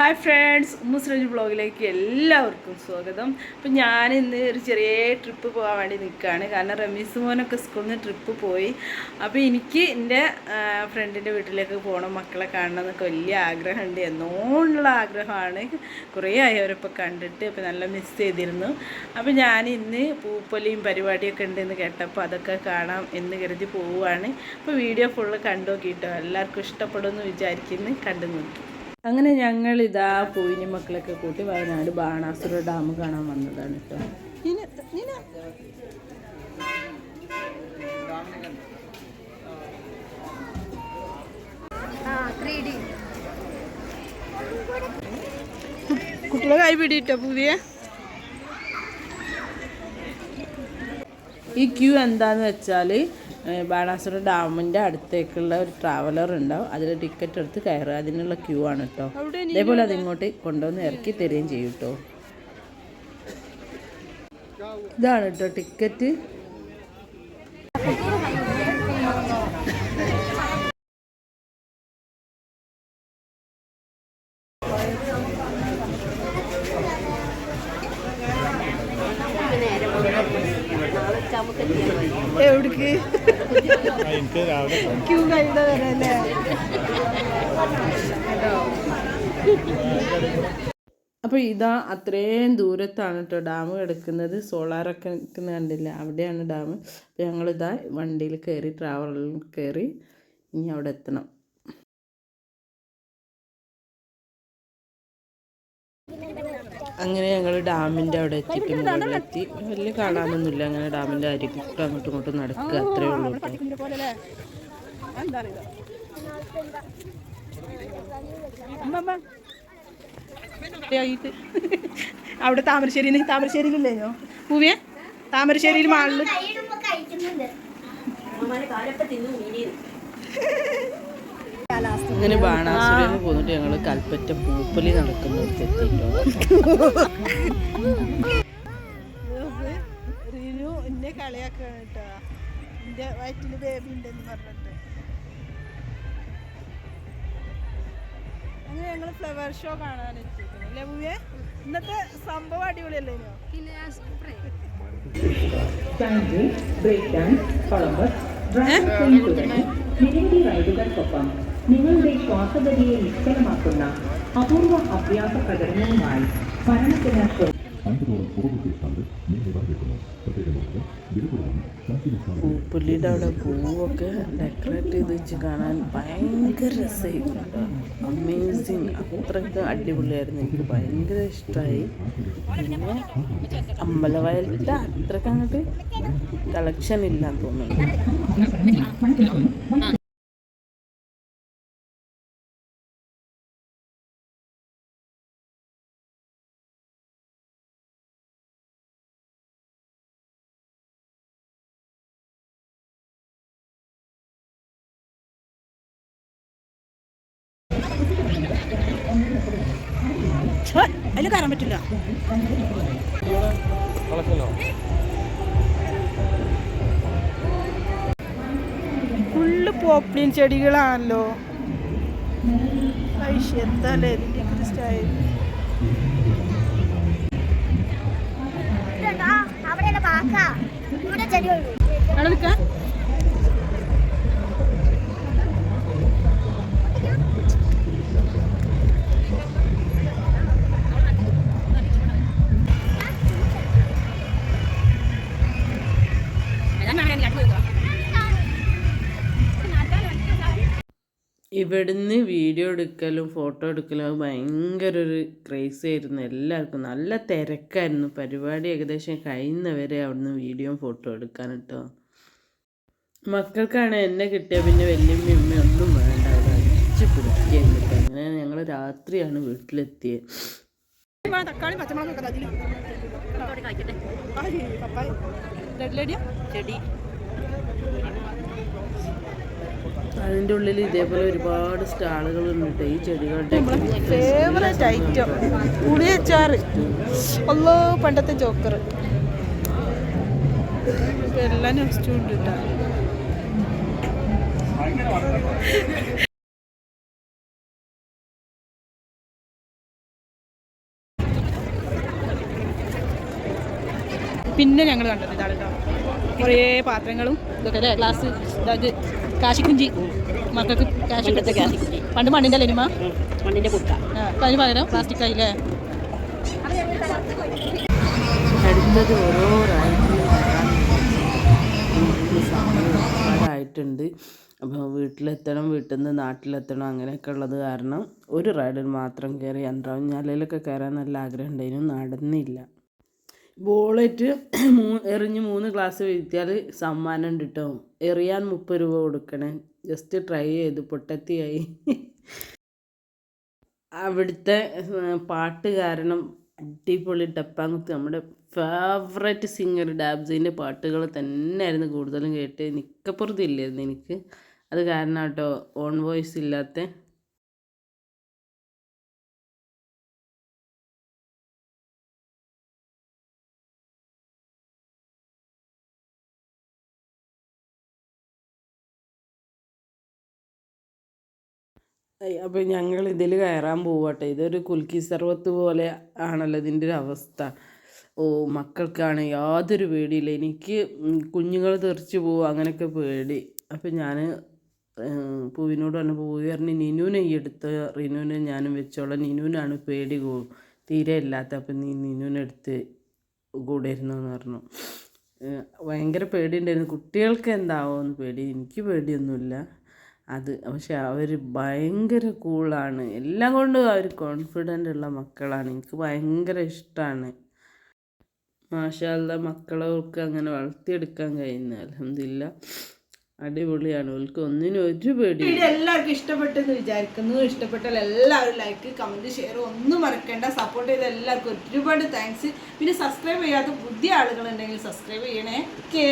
Hi friends മുസ്ലിം ബ്ലോഗിലേക്ക് എല്ലാവർക്കും സ്വാഗതം. അപ്പം ഞാൻ ഇന്ന് ഒരു ചെറിയ ട്രിപ്പ് പോകാൻ വേണ്ടി നിൽക്കുകയാണ് കാരണം റമീസ് മോനൊക്കെ സ്കൂളിൽ നിന്ന് ട്രിപ്പ് പോയി. അപ്പോൾ എനിക്ക് എന്റെ ഫ്രണ്ടിന്റെ വീട്ടിലേക്ക് പോകണം മക്കളെ കാണണം എന്നൊക്കെ വലിയ ആഗ്രഹമുണ്ട്. എന്നോണ്ടുള്ള ആഗ്രഹമാണ്. കുറേ ആയവരൊപ്പം കണ്ടിട്ട് അപ്പോൾ നല്ല മിസ് ചെയ്തിരുന്നു. അപ്പോൾ ഞാൻ ഇന്ന് പൂപ്പൊലിയും പരിപാടിയൊക്കെ ഉണ്ടെന്ന് കേട്ടപ്പോൾ അതൊക്കെ കാണാം എന്ന് കരുതി പോവുകയാണ് അപ്പോൾ വീഡിയോ ഫുള്ള് കണ്ടു നോക്കിയിട്ടോ എല്ലാവർക്കും ഇഷ്ടപ്പെടുമെന്ന് വിചാരിക്കുന്നു. കണ്ടു നോക്കി. അങ്ങനെ ഞങ്ങൾ ഇതാ പൂവിനി മക്കളൊക്കെ കൂട്ടി വയനാട് ബാണാസുര ഡാം കാണാൻ വന്നതാണ് കേട്ടോ കുട്ടികളെ കൈ പിടിയിട്ടോ പുതിയ? ഈ ക്യൂ എന്താണെന്ന് വെച്ചാൽ ബാണാസുര ഡാമിന്റെ അടുത്തേക്കുള്ള ഒരു ട്രാവലർ ഉണ്ടാവും. അതിൽ ടിക്കറ്റ് എടുത്ത് കയറുക. അതിനുള്ള ക്യൂ ആണ് കേട്ടോ അതേപോലെ അതിങ്ങോട്ട് കൊണ്ടുവന്ന് ഇറക്കി തരികയും ചെയ്യും കേട്ടോ ഇതാണ് കേട്ടോ ടിക്കറ്റ് എവിടേക്ക്? ക്യൂ കഴിഞ്ഞ അപ്പോൾ ഇതാ അത്രയും ദൂരത്താണ് കേട്ടോ ഡാം കിടക്കുന്നത്. സോളാറൊക്കെ നിൽക്കുന്ന കണ്ടില്ല? അവിടെയാണ് ഡാം. അപ്പോൾ ഞങ്ങളിതാ വണ്ടിയിൽ കയറി ട്രാവലറിൽ കയറി ഇനി അവിടെ എത്തണം. അങ്ങനെ ഞങ്ങൾ ഡാമിന്റെ അവിടെ എത്തിയിട്ട് മുകളിലെത്തി വലിയ കാണാനൊന്നുമില്ല. അങ്ങനെ ഡാമിന്റെ അരികിട്ട് അങ്ങോട്ടും ഇങ്ങോട്ടും നടക്കുക. അത്രേ ഉള്ളൂ അവിടെ താമരശ്ശേരി താമരശ്ശേരിയിലില്ലേനോ പൂവിയെ? താമരശ്ശേരിയിൽ മാളിൽ അങ്ങനെ ബാണാസുരന്ന് പോന്നിട്ട് ഞങ്ങൾ കൽപ്പറ്റ പൂപ്പലി നടക്കുന്നിടത്ത് എത്തിയിട്ടോ റിനു എന്നെ കളിയാക്കാണ് കേട്ടോ. എന്റെ വയറ്റിൽ ബേബി ഉണ്ടെന്ന് പറഞ്ഞിട്ട്. അങ്ങനെ ഞങ്ങൾ ഫ്ലവർ ഷോ കാണാൻ എത്തിയിരിക്കുന്നു. അല്ലേ പൂവേ? ഇന്നത്തെ സംഭവം അടിപൊളിയല്ലേ ബ്രേക്ക് ഡാൻസ് കൊളംബസ് നിങ്ങളുടെ ശ്വാസഗതിയെ നിശ്ചലമാക്കുന്ന അപൂർവ അഭ്യാസ പ്രകടനവുമായി ഭരണത്തിന് പുള്ളിയുടെ അവിടെ പൂവൊക്കെ ഡെക്കറേറ്റ് ചെയ്ത് വെച്ച് കാണാൻ ഭയങ്കര രസമായിരുന്നു. അമേസിങ് അത്രയ്ക്ക് അടിപൊളിയായിരുന്നു. എനിക്ക് ഭയങ്കര ഇഷ്ടമായി. പിന്നെ അമ്പലവയലിന്റെ അത്രയ്ക്ക് അങ്ങോട്ട് കളക്ഷൻ ഇല്ലാന്ന് തോന്നുന്നു. അതിൽ കയറാൻ പറ്റില്ല. ഫുള്ള് പോപ്ലിൻ ചെടികളാണല്ലോ. എന്താല്ലേ? ഇതിന്റെ സ്റ്റൈൽ. അവിടെ നിൽക്കാം. ഇവിടുന്ന് വീഡിയോ എടുക്കലും ഫോട്ടോ എടുക്കലും അത് ഭയങ്കര ഒരു ക്രേസ് ആയിരുന്നു എല്ലാവർക്കും. നല്ല തിരക്കായിരുന്നു. പരിപാടി ഏകദേശം കഴിയുന്നവരെ അവിടുന്ന് വീഡിയോയും ഫോട്ടോ എടുക്കാൻ കേട്ടോ മക്കൾക്കാണ് എന്നെ കിട്ടിയ പിന്നെ വല്യമ്മ ഒന്നും വേണ്ട. അവിടെ അടിച്ച് പിടിക്കുകയും കേട്ടോ. അങ്ങനെ ഞങ്ങൾ രാത്രിയാണ് വീട്ടിലെത്തിയത് തക്കാളി പച്ചമുളക് ചെടി. അതിന്റെ ഉള്ളിൽ ഇതേപോലെ ഒരുപാട് സ്റ്റാളുകൾ ഉണ്ട് ഈ ചെടികളുടെ ഫേവറേറ്റ് ഐറ്റം പുളിയച്ചാറ് ഒന്നോ പണ്ടത്തെ ജോക്കർ എല്ലാം നെക്സ്റ്റ് പിന്നെ ഞങ്ങൾ കണ്ടത് ഇതാണ് കേട്ടോ കുറേ പാത്രങ്ങളും ഇതൊക്കെ അല്ലേ? ഗ്ലാസ് ഇതാ കാശിക്കുഞ്ചി. മക്കൾക്ക് കാശി പണ്ട് മണ്ണിന്റെ അല്ലേ മണ്ണിന്റെ കുട്ട. അപ്പം അതിന് പകരം പ്ലാസ്റ്റിക് ആയില്ലേ? അടുത്തത് ഓരോ റൈഡിലായിട്ടുണ്ട് അപ്പോൾ വീട്ടിലെത്തണം വീട്ടിൽ നിന്ന് നാട്ടിലെത്തണം അങ്ങനെയൊക്കെ ഉള്ളത് കാരണം ഒരു റൈഡിൽ മാത്രം കയറി അന്ത്രാഞ്ഞാലയിലൊക്കെ കയറാൻ നല്ല ആഗ്രഹം ഉണ്ടായിരുന്നു നടന്നില്ല. ബോളറ്റ് മൂ എറിഞ്ഞ് മൂന്ന് ഗ്ലാസ് വീഴ്ത്തിയാൽ സമ്മാനം കേട്ടോ എറിയാൻ മുപ്പത് രൂപ കൊടുക്കണേ. ജസ്റ്റ് ട്രൈ ചെയ്തു. പൊട്ടത്തിയായി. അവിടുത്തെ പാട്ട് കാരണം അടിപൊളി ഡപ്പാങ്കുത്ത് നമ്മുടെ ഫേവറേറ്റ് സിംഗർ ഡാബ്സിന്റെ പാട്ടുകൾ തന്നെയായിരുന്നു കൂടുതലും കേട്ട്. നിക്കപ്പുറത്തില്ലായിരുന്നു എനിക്ക്. അത് കാരണം കേട്ടോ ഓൺ വോയിസ് ഇല്ലാത്ത അപ്പോൾ ഞങ്ങൾ ഇതിൽ കയറാൻ പോവാട്ടെ. ഇതൊരു കുൽക്കി സർവത്ത് പോലെ ആണല്ലോ ഇതിന്റെ ഒരു അവസ്ഥ. ഓ മക്കൾക്കാണ് യാതൊരു പേടിയില്ല. എനിക്ക് കുഞ്ഞുങ്ങൾ തെറിച്ച് പോവും അങ്ങനെയൊക്കെ പേടി. അപ്പം ഞാൻ പൂവിനോട് പറഞ്ഞു പൂവി പറഞ്ഞു നിനുവിനെ ഈ എടുത്ത് റിനുവിനെ ഞാനും വെച്ചോളാം. നിനുവിനാണ് പേടി തീരെ ഇല്ലാത്ത. അപ്പം നീ നിനുവിനെ എടുത്ത് കൂടെ ഇരുന്നു എന്ന് പറഞ്ഞു. ഭയങ്കര പേടിയുണ്ടായിരുന്നു. കുട്ടികൾക്ക് എന്താവോ എന്താവുമെന്ന് പേടി. എനിക്ക് പേടിയൊന്നുമില്ല. അത് പക്ഷെ അവർ ഭയങ്കര കൂളാണ്. എല്ലാം കൊണ്ടും അവർ കോൺഫിഡന്റ് ഉള്ള മക്കളാണ്. എനിക്ക് ഭയങ്കര ഇഷ്ടമാണ് മാഷാല്ല മക്കളൊക്കെ അങ്ങനെ വളർത്തിയെടുക്കാൻ കഴിയുന്ന അലഹമില്ല അടിപൊളിയാണ്. അവൾക്ക് ഒന്നിനും ഒരു പേടി എല്ലാവർക്കും ഇഷ്ടപ്പെട്ടെന്ന് വിചാരിക്കുന്നു. ഇഷ്ടപ്പെട്ടാൽ എല്ലാവരും ലൈക്ക് കമന്റ് ഷെയർ ഒന്നും മറക്കണ്ട. സപ്പോർട്ട് ചെയ്ത എല്ലാവർക്കും ഒരുപാട് താങ്ക്സ് പിന്നെ സബ്സ്ക്രൈബ് ചെയ്യാത്ത പുതിയ ആളുകളുണ്ടെങ്കിൽ സബ്സ്ക്രൈബ് ചെയ്യണേ. ഓക്കേ